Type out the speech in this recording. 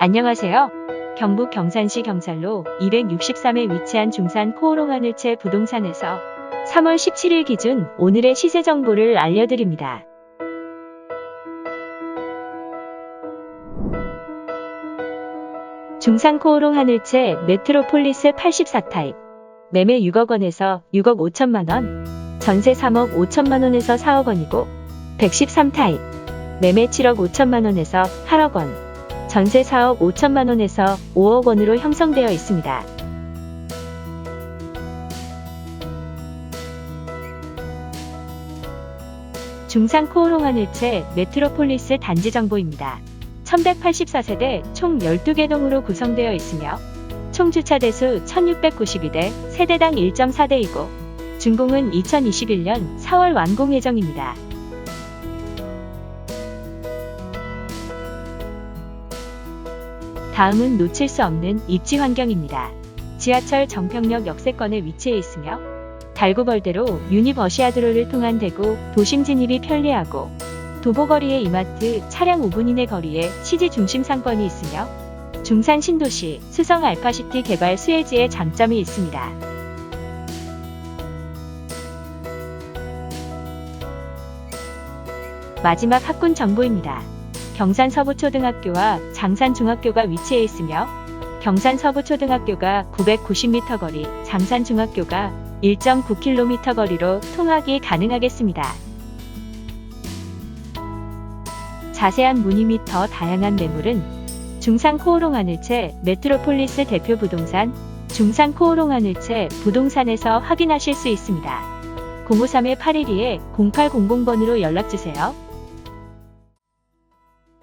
안녕하세요. 경북 경산시 경산로 263에 위치한 중산 코오롱 하늘채 부동산에서 3월 17일 기준 오늘의 시세 정보를 알려드립니다. 중산 코오롱 하늘채 메트로폴리스 84타입 매매 6억 원에서 6억 5천만 원, 전세 3억 5천만 원에서 4억 원이고 113타입 매매 7억 5천만 원에서 8억 원, 전세 4억 5천만 원에서 5억 원으로 형성되어 있습니다. 중산 코오롱 하늘채 메트로폴리스 단지 정보입니다. 1184세대 총 12개 동으로 구성되어 있으며 총 주차 대수 1692대, 세대당 1.4대이고 준공은 2021년 4월 완공 예정입니다. 다음은 놓칠 수 없는 입지 환경입니다. 지하철 정평역 역세권에 위치해 있으며 달구벌대로 유니버시아드로를 통한 대구 도심 진입이 편리하고 도보거리에 이마트 차량 5분 이내 거리에 시지 중심 상권이 있으며 중산 신도시 수성 알파시티 개발 수혜지의 장점이 있습니다. 마지막 학군 정보입니다. 경산 서부초등학교와 장산 중학교가 위치해 있으며 경산 서부초등학교가 990m 거리, 장산 중학교가 1.9km 거리로 통학이 가능하겠습니다. 자세한 문의 및 더 다양한 매물은 중산 코오롱 하늘채 메트로폴리스 대표 부동산 중산 코오롱 하늘채 부동산에서 확인하실 수 있습니다. 053-812-0800번으로 연락주세요.